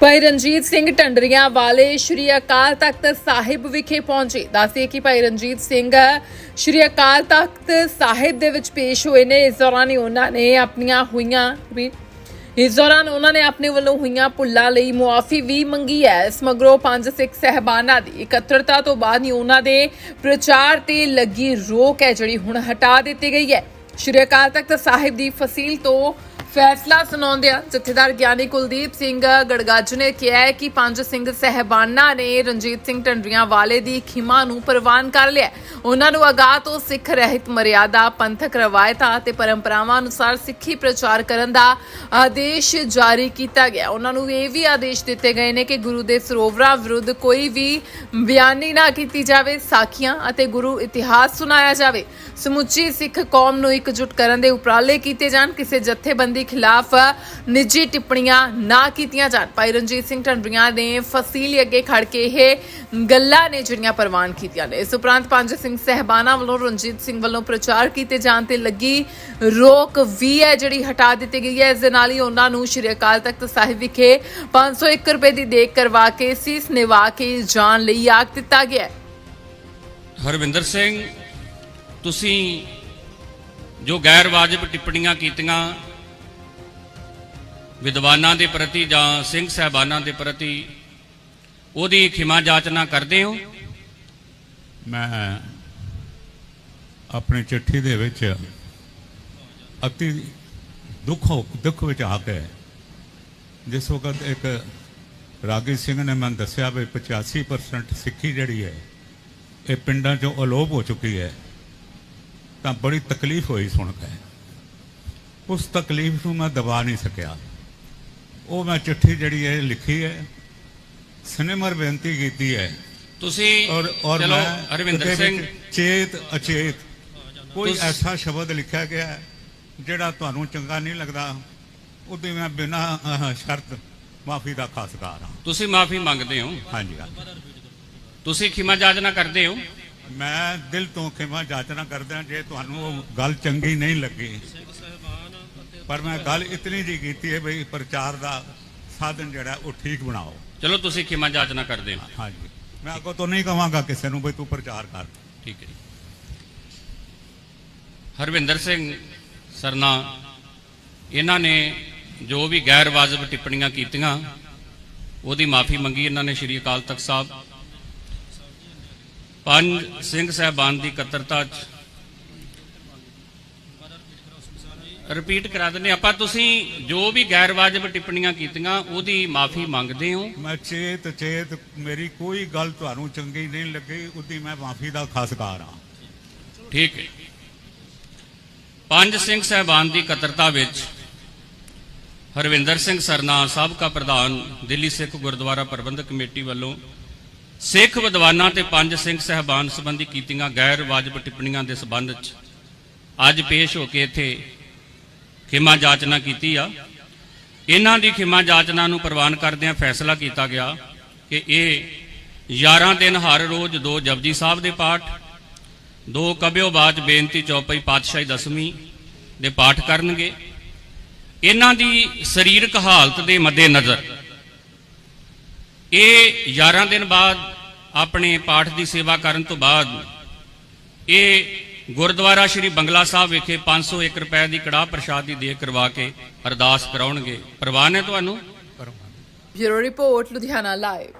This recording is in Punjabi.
ਭਾਈ ਰਣਜੀਤ ਸਿੰਘ ਢੰਡਰੀਆਂ ਵਾਲੇ ਸ਼੍ਰੀ ਅਕਾਲ ਤਖਤ ਸਾਹਿਬ ਵਿਖੇ ਪਹੁੰਚੇ। ਦੱਸਦੇ ਕਿ ਭਾਈ ਰਣਜੀਤ ਸਿੰਘ ਸ਼੍ਰੀ ਅਕਾਲ ਤਖਤ ਸਾਹਿਬ ਦੇ ਵਿੱਚ ਪੇਸ਼ ਹੋਏ ਨੇ। ਇਸ ਦੌਰਾਨ ਹੀ ਉਹਨਾਂ ਨੇ ਆਪਣੀਆਂ ਹੋਈਆਂ ਵੀ ਇਸ ਦੌਰਾਨ ਉਹਨਾਂ ਨੇ ਆਪਣੇ ਵੱਲੋਂ ਹੋਈਆਂ ਭੁੱਲਾਂ ਲਈ ਮੁਆਫੀ ਵੀ ਮੰਗੀ ਹੈ। ਇਸ ਮਗਰੋਂ ਪੰਜ ਸਿੱਖ ਸਹਿਬਾਨਾਂ ਦੀ ਇਕੱਤਰਤਾ ਤੋਂ ਬਾਅਦ ਹੀ ਉਹਨਾਂ ਦੇ ਪ੍ਰਚਾਰ ਤੇ ਲੱਗੀ ਰੋਕ ਹੈ, ਜਿਹੜੀ ਹੁਣ ਹਟਾ ਦਿੱਤੀ ਗਈ ਹੈ। ਸ਼੍ਰੀ ਅਕਾਲ ਤਖਤ ਸਾਹਿਬ ਦੀ ਫਸੀਲ ਤੋਂ ਫੈਸਲਾ ਸੁਣਾਉਂਦਿਆਂ ਜਥੇਦਾਰ ਗਿਆਨੀ ਕੁਲਦੀਪ ਸਿੰਘ ਗੜਗੱਜ ਨੇ ਕਿਹਾ ਹੈ ਕਿ ਪੰਜ ਸਿੰਘ ਸਹਿਬਾਨਾਂ ਨੇ ਰਣਜੀਤ ਸਿੰਘ ਢੰਡਰੀਆਂ ਵਾਲੇ ਦੀ ਖਿਮਾ ਨੂੰ ਪ੍ਰਵਾਨ ਕਰ ਲਿਆ ਉਹਨਾਂ ਨੂੰ ਅਗਾਹ ਤੋਂ ਸਿੱਖ ਰਹਿਤ ਮਰਿਆਦਾ, ਪੰਥਕ ਰਵਾਇਤਾਂ ਤੇ ਪਰੰਪਰਾਵਾਂ ਅਨੁਸਾਰ ਸਿੱਖੀ ਪ੍ਰਚਾਰ ਕਰਨ ਦਾ ਆਦੇਸ਼ ਜਾਰੀ ਕੀਤਾ ਗਿਆ। ਉਹਨਾਂ ਨੂੰ ਇਹ ਵੀ ਆਦੇਸ਼ ਦਿੱਤੇ ਗਏ ਨੇ ਕਿ ਗੁਰੂ ਦੇ ਸਰੋਵਰਾਂ ਵਿਰੁੱਧ ਕੋਈ ਵੀ ਬਿਆਨੀ ਨਾ ਕੀਤੀ ਜਾਵੇ, ਸਾਖੀਆਂ ਅਤੇ ਗੁਰੂ ਇਤਿਹਾਸ ਸੁਣਾਇਆ ਜਾਵੇ। ਸਮੁੱਚੀ ਸਿੱਖ ਕੌਮ ਨੂੰ ਇਕਜੁੱਟ ਕਰਨ ਦੇ ਉਪਰਾਲੇ ਕੀਤੇ ਜਾਣ। ਕਿਸੇ ਜਥੇਬੰਦੀ ਖਿਲਾਫ ਨਿੱਜੀ ਟਿੱਪਣੀਆਂ ਨਾ ਕੀਤੀਆਂ ਜਾਣ। ਭਾਈ ਰਣਜੀਤ ਸਿੰਘ ਢੰਡਰੀਆਂ ਨੇ ਫਸੀਲ ਅੱਗੇ ਖੜ ਕੇ ਇਹ ਗੱਲਾਂ ਨੇ ਜਿਹੜੀਆਂ ਪ੍ਰਵਾਨ ਕੀਤੀਆਂ ਨੇ। ਇਸ ਉਪਰੰਤ ਪੰਜ ਸਿੰਘ ਸਹਿਬਾਨਾਂ ਵੱਲੋਂ ਰਣਜੀਤ ਸਿੰਘ ਵੱਲੋਂ ਪ੍ਰਚਾਰ ਕੀਤੇ ਜਾਣ ਤੇ ਲੱਗੀ ਰੋਕ ਵੀ ਹੈ ਜਿਹੜੀ ਹਟਾ ਦਿੱਤੀ ਗਈ ਹੈ, ਇਸ ਦੇ ਨਾਲ ਹੀ ਉਹਨਾਂ ਨੂੰ ਸ਼੍ਰੀ ਅਕਾਲ ਤਖਤ ਸਾਹਿਬ ਵਿਖੇ 501 ਰੁਪਏ ਦੀ ਦੇਖ ਕਰਵਾ ਕੇ ਸੀਸ ਨਿਵਾ ਕੇ ਜਾਣ ਲਈ ਆਖ ਦਿੱਤਾ ਗਿਆ ਹਰਵਿੰਦਰ ਸਿੰਘ, ਤੁਸੀਂ ਜੋ ਗੈਰ ਵਾਜਬ ਟਿੱਪਣੀਆਂ ਕੀਤੀਆਂ ਵਿਦਵਾਨਾਂ ਦੇ ਪ੍ਰਤੀ ਜਾਂ ਸਿੰਘ ਸਹਿਬਾਨਾਂ ਦੇ ਪ੍ਰਤੀ ਉਹਦੀ ਖਿਮਾ ਜਾਚਨਾ ਕਰਦੇ ਹੋ? ਮੈਂ ਆਪਣੀ ਚਿੱਠੀ ਦੇ ਵਿੱਚ ਅਤੀ ਦੁੱਖ ਹੋ- ਦੁੱਖ ਵਿੱਚ ਆ ਕੇ ਜਿਸ ਵਕਤ ਇੱਕ ਰਾਗੀ ਸਿੰਘ ਨੇ ਮੈਨੂੰ ਦੱਸਿਆ ਵੀ 85% ਸਿੱਖੀ ਜਿਹੜੀ ਹੈ, ਇਹ ਪਿੰਡਾਂ 'ਚੋਂ ਅਲੋਪ ਹੋ ਚੁੱਕੀ ਹੈ। ਤਾਂ ਬੜੀ ਤਕਲੀਫ ਹੋਈ ਸੁਣ ਕੇ। ਉਸ ਤਕਲੀਫ ਨੂੰ ਮੈਂ ਦਬਾ ਨਹੀਂ ਸਕਿਆ। ਉਹ ਮੈਂ ਚਿੱਠੀ ਜਿਹੜੀ ਹੈ ਲਿਖੀ ਹੈ। ਸਿਨੇਮਰ ਬੇਨਤੀ ਕੀਤੀ ਹੈ। ਤੁਸੀਂ ਔਰ ਔਰ ਚਲੋ ਉਹਦੇ ਸਿੰਘ। ਚੇਤ ਅਚੇਤ। ਕੋਈ ਐਸਾ ਸ਼ਬਦ ਲਿਖਿਆ ਗਿਆ ਹੈ ਜਿਹੜਾ ਤੁਹਾਨੂੰ ਚੰਗਾ ਨਹੀਂ ਲੱਗਦਾ ਉਹਦੀ ਮੈਂ ਬਿਨਾਂ ਸ਼ਰਤ ਮਾਫੀ ਦਾ ਖਾਸਕਾਰ ਹਾਂ। ਤੁਸੀਂ ਮਾਫੀ ਮੰਗਦੇ ਹੋ। ਹਾਂਜੀ ਹਾਂਜੀ। ਤੁਸੀਂ ਖਿਮਾ ਜਾਚਨਾ ਕਰਦੇ ਹੋ? ਮੈਂ ਦਿਲ ਤੋਂ ਖਿਮਾ ਜਾਚਨਾ ਕਰਦਾ ਜੇ ਤੁਹਾਨੂੰ ਉਹ ਗੱਲ ਚੰਗੀ ਨਹੀਂ ਲੱਗੀ ਪਰ ਮੈਂ ਗੱਲ ਇਤਨੀ ਜੀ ਕੀਤੀ ਹੈ ਬਈ ਪ੍ਰਚਾਰ ਦਾ ਸਾਧਨ ਜਿਹੜਾ ਉਹ ਠੀਕ ਬਣਾਓ। ਚਲੋ ਤੁਸੀਂ ਖਿਮਾ ਜਾਚਨਾ ਕਰਦੇ ਹੋ। ਹਾਂਜੀ। ਮੈਂ ਅੱਗੋਂ ਤੋਂ ਨਹੀਂ ਕਹਾਂਗਾ ਕਿਸੇ ਨੂੰ ਬਈ ਤੂੰ ਪ੍ਰਚਾਰ ਕਰ। ਠੀਕ ਹੈ ਜੀ। ਹਰਵਿੰਦਰ ਸਿੰਘ ਸਰਨਾ ਇਹਨਾਂ ਨੇ ਜੋ ਵੀ ਗੈਰ ਵਾਜਬ ਟਿੱਪਣੀਆਂ ਕੀਤੀਆਂ ਉਹਦੀ ਮਾਫੀ ਮੰਗੀ ਇਹਨਾਂ ਨੇ ਸ਼੍ਰੀ ਅਕਾਲ ਤਖਤ ਸਾਹਿਬ। ਪੰਜ ਸਿੰਘ ਸਹਿਬਾਨ ਦੀ ਇਕੱਤਰਤਾ ਚ ਰਿਪੀਟ ਕਰਾ ਦਿੰਦੇ ਆਪਾਂ ਤੁਸੀਂ ਜੋ ਵੀ ਗੈਰ ਵਾਜਬ ਟਿੱਪਣੀਆਂ ਕੀਤੀਆਂ ਉਹਦੀ ਮਾਫੀ ਮੰਗਦੇ ਹੋ। ਮੈਂ ਚੇਤ ਚੇਤ ਮੇਰੀ ਕੋਈ ਗੱਲ ਤੁਹਾਨੂੰ ਚੰਗੀ ਨਹੀਂ ਲੱਗੀ ਉਹਦੀ ਮੈਂ ਮਾਫੀ ਦਾ ਖਾਸਕਾਰ ਹਾਂ। ਠੀਕ ਹੈ। ਪੰਜ ਸਿੰਘ ਸਹਿਬਾਨ ਦੀ ਇਕੱਤਰਤਾ ਵਿੱਚ ਹਰਵਿੰਦਰ ਸਿੰਘ ਸਰਨਾ ਸਾਬਕਾ ਪ੍ਰਧਾਨ ਦਿੱਲੀ ਸਿੱਖ ਗੁਰਦੁਆਰਾ ਪ੍ਰਬੰਧਕ ਕਮੇਟੀ ਵੱਲੋਂ ਸਿੱਖ ਵਿਦਵਾਨਾਂ ਤੇ ਪੰਜ ਸਿੰਘ ਸਹਿਬਾਨ ਸੰਬੰਧੀ ਕੀਤੀਆਂ ਗੈਰ ਵਾਜਬ ਟਿੱਪਣੀਆਂ ਦੇ ਸਬੰਧ ਵਿੱਚ ਅੱਜ ਪੇਸ਼ ਹੋ ਕੇ ਇੱਥੇ ਖਿਮਾ ਜਾਚਨਾ ਕੀਤੀ ਆ। ਇਹਨਾਂ ਦੀ ਖਿਮਾ ਜਾਚਨਾ ਨੂੰ ਪ੍ਰਵਾਨ ਕਰਦਿਆਂ ਫੈਸਲਾ ਕੀਤਾ ਗਿਆ ਕਿ ਇਹ 11 ਦਿਨ ਹਰ ਰੋਜ਼ ਦੋ ਜਪਜੀ ਸਾਹਿਬ ਦੇ ਪਾਠ, ਦੋ ਕਬਿਓ ਬਾਚ ਬੇਨਤੀ ਚੌਪਈ ਪਾਤਸ਼ਾਹੀ ਦਸਵੀਂ ਦੇ ਪਾਠ ਕਰਨਗੇ। ਇਹਨਾਂ ਦੀ ਸਰੀਰਕ ਹਾਲਤ ਦੇ ਮੱਦੇ ਨਜ਼ਰ ਇਹ 11 ਦਿਨ ਬਾਅਦ ਆਪਣੇ ਪਾਠ ਦੀ ਸੇਵਾ ਕਰਨ ਤੋਂ ਬਾਅਦ ਇਹ ਗੁਰਦੁਆਰਾ ਸ਼੍ਰੀ ਬੰਗਲਾ ਸਾਹਿਬ ਵਿਖੇ 501 ਰੁਪਏ ਦੀ ਕੜਾਹ ਪ੍ਰਸ਼ਾਦ ਦੀ ਦੇ ਕਰਵਾ ਕੇ ਅਰਦਾਸ ਕਰਾਉਣਗੇ। ਪ੍ਰਵਾਨ ਹੈ ਤੁਹਾਨੂੰ? Bureau report, Ludhiana live